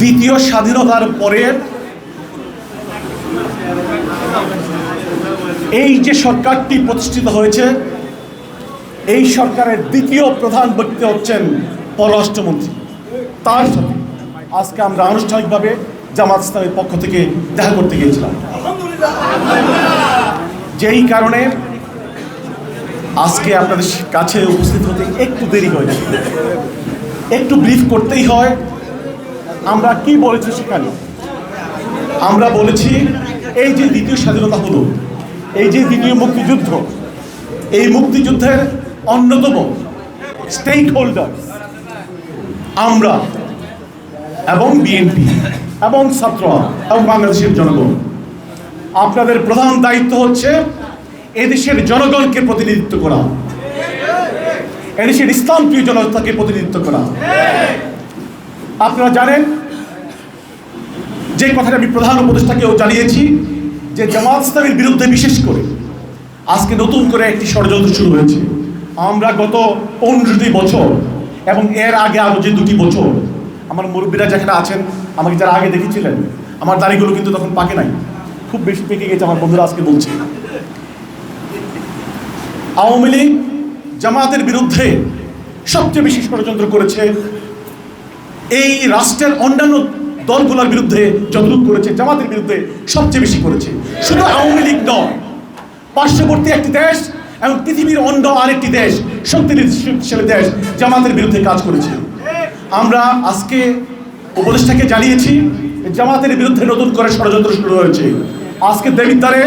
দ্বিতীয় স্বাধীনতার পরে এই যে সরকারটি প্রতিষ্ঠিত হয়েছে, এই সরকারের দ্বিতীয় প্রধান ব্যক্তি হচ্ছেন পররাষ্ট্রমন্ত্রী। তার সাথে আজকে আমরা আনুষ্ঠানিকভাবে জামাত ইসলামের পক্ষ থেকে দেখা করতে গিয়েছিলাম। যেই কারণে আজকে আপনাদের কাছে উপস্থিত হতে একটু দেরি হয়েছে একটু ব্রিফ করতেই হয়। আমরা কি বলেছি সেখানে? আমরা বলেছি, এই যে দ্বিতীয় স্বাধীনতা হলো, এই যে দ্বিতীয় মুক্তিযুদ্ধ, এই মুক্তিযুদ্ধের অন্যতম স্টেক হোল্ডার আমরা এবং বিএনপি এবং ছাত্র এবং বাংলাদেশের জনগণ। আপনাদের প্রধান দায়িত্ব হচ্ছে এদেশের জনগণকে প্রতিনিধিত্ব করা, এদেশের ইসলাম প্রিয় জনতাকে প্রতিনিধিত্ব করা। আপনারা জানেন যে কথাটা আমি প্রধান উপদেষ্টাকেও জানিয়েছি, যে জামাত ইসলামের বিরুদ্ধে বিশেষ করে আজকে নতুন করে একটি ষড়যন্ত্র শুরু হয়েছে। আমরা গত পনেরোটি বছর এবং এর আগে আরও যে দুটি বছর আমার মুরব্বীরা যেখানে আছেন, আমাকে যারা আগে দেখেছিলেন, আমার দাড়িগুলো কিন্তু তখন পাকে নাই। খুব বেশি পেকে গেছে আমার বন্ধুরা আজকে বলছে। আওয়ামী লীগ জামাতের বিরুদ্ধে সবচেয়ে বেশি ষড়যন্ত্র করেছে এই রাষ্ট্রের অন্যান্য দলগুলোর বিরুদ্ধে যতটুকু করেছে, জামাতের বিরুদ্ধে সবচেয়ে বেশি করেছে। শুধু আওয়ামী লীগ নয়, পার্শ্ববর্তী একটি দেশ এবং পৃথিবীর অন্য আরেকটি দেশ শক্তি শক্তিশালী দেশ জামাতের বিরুদ্ধে কাজ করেছে। আমরা আজকে উপদেষ্টাকে জানিয়েছি, জামাতের বিরুদ্ধে নতুন করে ষড়যন্ত্র শুরু হয়েছে। আজকে দেবিদ্বারে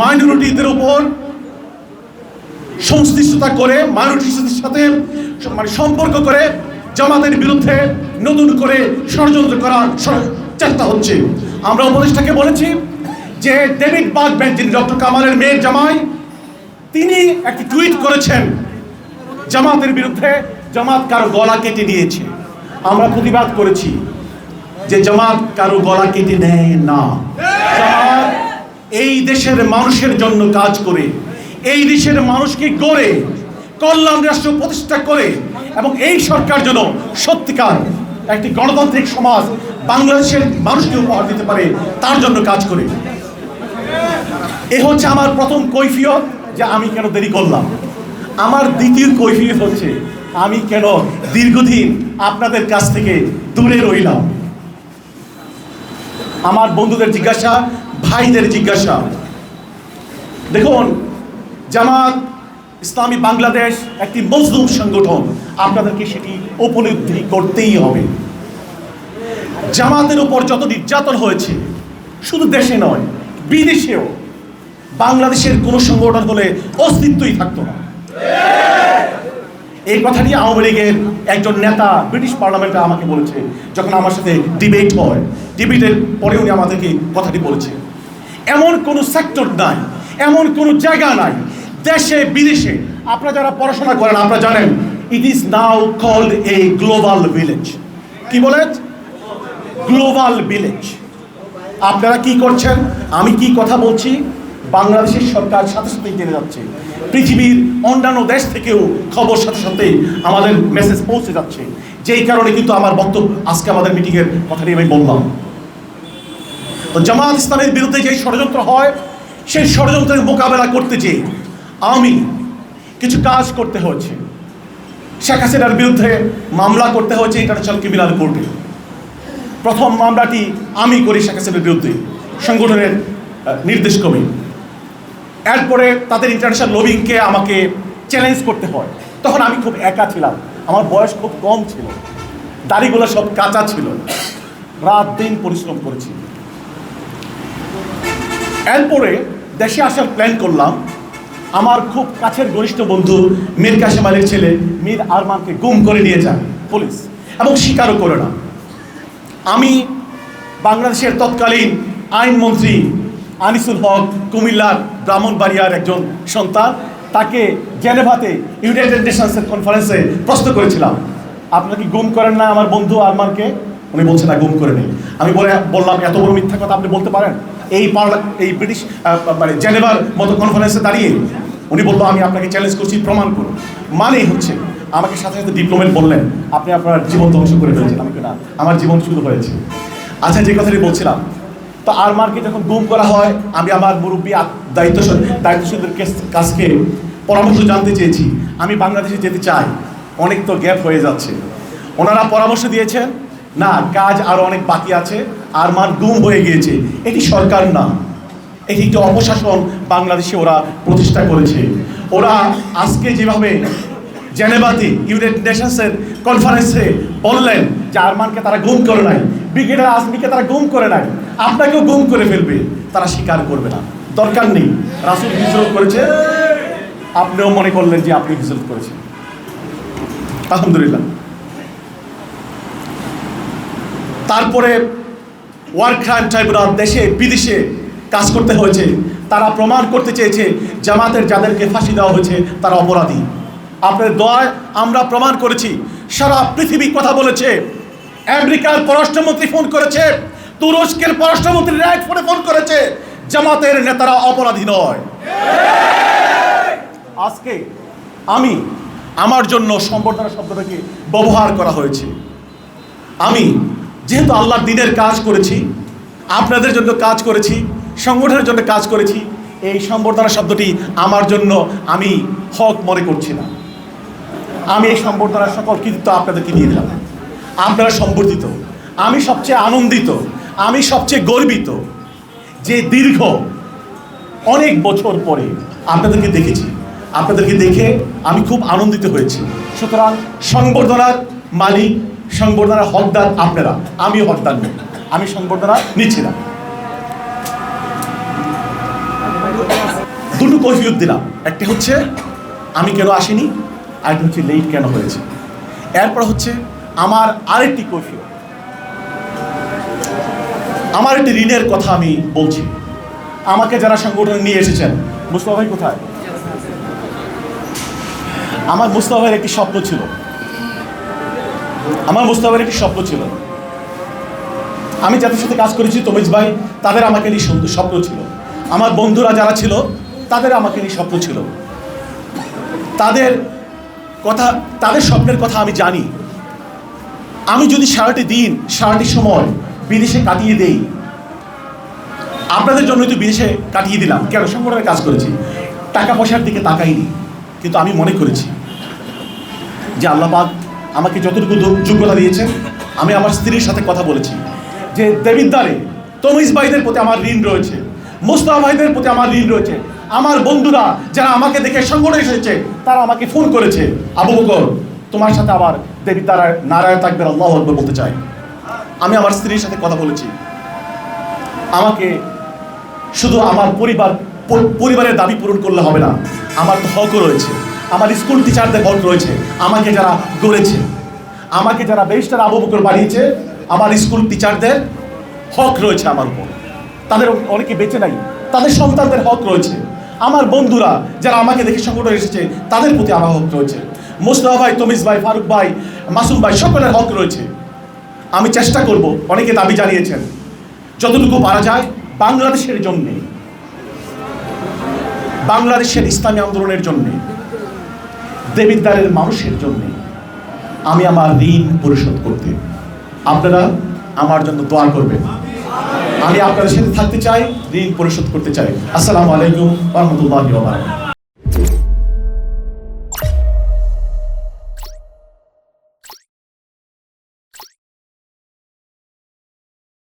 মাইনরিটিদের উপর সংশ্লিষ্টতা করে মাইনরিটির সাথে মানে সম্পর্ক করে জামাতের বিরুদ্ধে নতুন করে ষড়যন্ত্র করার চেষ্টা হচ্ছে। আমরা উপদেষ্টাকে বলেছি যে ডেভিড বাগম্যান যিনি ডক্টর কামালের মেয়ের জামাই, তিনি একটি টুইট করেছেন, জামাতের বিরুদ্ধে জামাত কারও গলা কেটে নিয়েছে। আমরা প্রতিবাদ করেছি যে জামাত কারও গলা কেটে নেয় না। জামাত এই দেশের মানুষের জন্য কাজ করে, এই দেশের মানুষকে গড়ে, কল্যাণ রাষ্ট্র প্রতিষ্ঠা করে, এবং এই সরকার যেন সত্যিকার একটি গণতান্ত্রিক সমাজ বাংলাদেশের মানুষকে উপহার দিতে পারে, তার জন্য কাজ করে। এ হচ্ছে আমার প্রথম কৈফিয়ত যে আমি কেন দেরি করলাম। আমার দ্বিতীয় কৈফিয়ত হচ্ছে, আমি কেন দীর্ঘদিন আপনাদের কাছ থেকে দূরে রইলাম। আমার বন্ধুদের জিজ্ঞাসা, ভাইদের জিজ্ঞাসা। দেখুন, জামাত ইসলামী বাংলাদেশ একটি মজলুম সংগঠন। আপনাদেরকে সেটি উপলব্ধি করতেই হবে। জামাতের উপর যত নির্যাতন হয়েছে, শুধু দেশে নয়, বিদেশেও বাংলাদেশের কোনো সংগঠন হলে অস্তিত্বই থাকতো না। এই কথাটি আওয়ামী লীগের একজন নেতা ব্রিটিশ পার্লামেন্টে আমাকে বলেছে, যখন আমার সাথে ডিবেট হয়, ডিবেটের পরে উনি আমাদেরকে কথাটি বলেছে। এমন কোনো সেক্টর নাই, এমন কোনো জায়গা নাই দেশে, বিদেশে, আপনারা যারা পড়াশোনা করেন, আপনারা জানেন it is now called a global village কি বলে? গ্লোবাল ভিলেজ আপনারা কি করছেন? আমি কি কথা বলছি? বাংলাদেশের সরকার সাথে সাথেই জেনে যাচ্ছে। পৃথিবীর অন্যান্য দেশ থেকেও খবর সাথে সাথে আমাদের মেসেজ পৌঁছে যাচ্ছে। যেই কারণে কিন্তু আমার বক্তব্য, আজকে আমাদের মিটিংয়ের কথাটি আমি বললাম। তো জামাত ইসলামের বিরুদ্ধে যে ষড়যন্ত্র হয়, সেই ষড়যন্ত্রের মোকাবেলা করতে চেয়ে আমি কিছু কাজ করতে হয়েছে। শেখ হাসিনার বিরুদ্ধে মামলা করতে হয়েছে ইন্টারন্যাশনাল ক্রিমিনাল কোর্টে। প্রথম মামলাটি আমি করি শেখ হাসিনার বিরুদ্ধে, সংগঠনের নির্দেশ কমে। এরপরে তাদের ইন্টারন্যাশনাল লবিংকে আমাকে চ্যালেঞ্জ করতে হয়। তখন আমি খুব একা ছিলাম, আমার বয়স খুব কম ছিল, দাড়িগুলো সব কাঁচা ছিল, রাত দিন পরিশ্রম করেছি। এরপরে দেশে আসার প্ল্যান করলাম আমার খুব কাছের ঘনিষ্ঠ বন্ধু মীর কাশেম আলীর ছেলে মীর আরমানকে গুম করে নিয়ে যায় পুলিশ এবং স্বীকারও করে না। আমি বাংলাদেশের তৎকালীন আইনমন্ত্রী আনিসুল হক কুমিল্লার ব্রাহ্মণবাড়িয়ার একজন সন্তান, তাকে জেনেভাতে ইউনাইটেড নেশনসের কনফারেন্সে প্রশ্ন করেছিলাম, আপনারা কি গুম করেন না আমার বন্ধু আরমানকে? উনি বলছেন, না, গুম করে নেই। আমি বলে, বললাম, এত বড় মিথ্যা কথা আপনি বলতে পারেন? এই পার্লা, এই ব্রিটিশ মানে জেনেভার মতো কনফারেন্সে দাঁড়িয়ে উনি বলল, আমি আপনাকে চ্যালেঞ্জ করছি, প্রমাণ করুন। মানে হচ্ছে, আমাকে সাথে সাথে ডিপ্লোমেট বললেন, আপনি আপনার জীবন ধ্বংস করে ফেলেছেন, আমাকে না, আমার জীবন শুরু হয়েছে। আচ্ছা যে কথাটি বলছিলাম, তো আরমানকে যখন গুম করা হয়, আমি আমার মুরব্বী দায়িত্বশীল দায়িত্বশীলদের কাছকে পরামর্শ জানতে চেয়েছি। আমি বাংলাদেশে যেতে চাই, অনেক তো গ্যাপ হয়ে যাচ্ছে। ওনারা পরামর্শ দিয়েছেন, না, কাজ আরও অনেক বাকি আছে আরমান গুম হয়ে গিয়েছে। এটি সরকার না। এটি একটি অপশাসন বাংলাদেশে ওরা প্রতিষ্ঠা করেছে। ওরা আজকে যেভাবে জেনেভাতে ইউনাইটেড নেশনসের কনফারেন্সে বললেন যে আরমানকে তারা গুম করে নাই, ব্রিগেডার আজমিকে তারা গুম করে নাই, আপনাকেও গুম করে ফেলবে, তারা স্বীকার করবে না। দরকার নেই, রাসুল হিজরত করেছে, আপনিও মনে করলেন যে আপনি হিজরত করেছেন। আলহামদুলিল্লাহ। তারপরে ওয়ার ক্রাইম ট্রাইব্যুনাল দেশে, বিদেশে কাজ করতে হয়েছে, তারা প্রমাণ করতে চেয়েছে, জামাতের যাদেরকে ফাঁসি দেওয়া হয়েছে, তারা অপরাধী। আপনার দয় আমরা প্রমাণ করেছি, সারা পৃথিবী কথা বলেছে। আমেরিকার পররাষ্ট্রমন্ত্রী ফোন করেছে, তুরস্কের পররাষ্ট্রমন্ত্রী রাইট ফোনে ফোন করেছে, জামাতের নেতারা অপরাধী নয়। আজকে আমি আমার জন্য সম্বর্ধনা শব্দটাকে ব্যবহার করা হয়েছে। আমি যেহেতু আল্লাহর দিনের কাজ করেছি, আপনাদের জন্য কাজ করেছি সংগঠনের জন্য কাজ করেছি। এই সম্বর্ধনা শব্দটি আমার জন্য আমি হক মনে করছি না। আমি এই সম্বর্ধনার সকল কৃতিত্ব আপনাদেরকে দিয়ে দিলাম। আপনারা সম্বর্ধিত, আমি সবচেয়ে আনন্দিত, আমি সবচেয়ে গর্বিত যে দীর্ঘ অনেক বছর পরে আপনাদেরকে দেখেছি। আপনাদেরকে দেখে আমি খুব আনন্দিত হয়েছি। সুতরাং সংবর্ধনার মালিক, সংবর্ধনার হকদার আপনারা। আমি হকদার নই। আমি সংবর্ধনা নিচ্ছি না। কৈফিয়ত দিলাম। একটি হচ্ছে, আমি কেন আসিনি? আরেকটি হচ্ছে লেট কেন হয়েছে? এরপর হচ্ছে, আমার আরেকটি কৈফিয়ত। আমার একটি ঋণের কথা আমি বলছি। আমাকে যারা সংগঠনে নিয়ে এসেছেন, মুস্তফা ভাই কোথায়? আমার মুস্তফা ভাইয়ের একটি স্বপ্ন ছিল। আমার মুস্তফা ভাইয়ের একটি স্বপ্ন ছিল। আমি যাদের সাথে কাজ করেছি, তমিজ ভাই, তাদের আমাকে নিয়ে স্বপ্ন ছিল। আমার বন্ধুরা যারা ছিল তাদের আমাকে নিয়ে স্বপ্ন ছিল। তাদের কথা, তাদের স্বপ্নের কথা আমি জানি। আমি যদি সারাটি দিন, সারাটি সময় বিদেশে কাটিয়ে দেই, আপনাদের জন্যই তো বিদেশে কাটিয়ে দিলাম। কেন? সংগঠনের কাজ করেছি। টাকা পয়সার দিকে তাকাইনি, কিন্তু আমি মনে করেছি যে আল্লাপাক আমাকে যতটুকু যোগ্যতা দিয়েছেন, আমি আমার স্ত্রীর সাথে কথা বলেছি। যে দেবিদ্বারে তমিজ ভাইদের প্রতি আমার ঋণ রয়েছে, মুস্তাফা ভাইদের প্রতি আমার ঋণ রয়েছে আমার বন্ধুরা যারা আমাকে দেখে সংগঠনে এসেছে, তারা আমাকে ফোন করেছে, আবু বকর, তোমার সাথে আবার দেবী তারা নারায়ণ থাকবেন, আল্লাহ আকবর বলতে চাই আমি আমার স্ত্রীর সাথে কথা বলেছি। আমাকে শুধু আমার পরিবার পরিবারের দাবি পূরণ করলে হবে না, আমার তো হকও রয়েছে, আমার স্কুল টিচারদের হক রয়েছে, আমাকে যারা গড়েছে, আমাকে যারা বেশটার আবু বকর বানিয়েছে, আমার স্কুল টিচারদের হক রয়েছে আমার উপর। তাদের অনেকে বেঁচে নাই, তাদের সন্তানদের হক রয়েছে। আমার বন্ধুরা যারা আমাকে দেখে সংগঠন এসেছে, তাদের প্রতি আমার হক রয়েছে। মোস্তফা ভাই, তমিজ ভাই, ফারুক ভাই, মাসুম ভাই, সকলের হক রয়েছে। আমি চেষ্টা করব, অনেকে দাবি জানিয়েছেন, যতটুকু পারা যায় বাংলাদেশের জন্যে। বাংলাদেশের ইসলামী আন্দোলনের জন্যে দেবিদ্বারের মানুষের জন্যে আমি আমার ঋণ পরিশোধ করতে। আপনারা আমার জন্য দোয়া করবেন। আমি আপনাদের সাথে থাকতে চাই ঋণ পরিশোধ করতে চাই। আসসালামু আলাইকুম রহমতুল্লাহ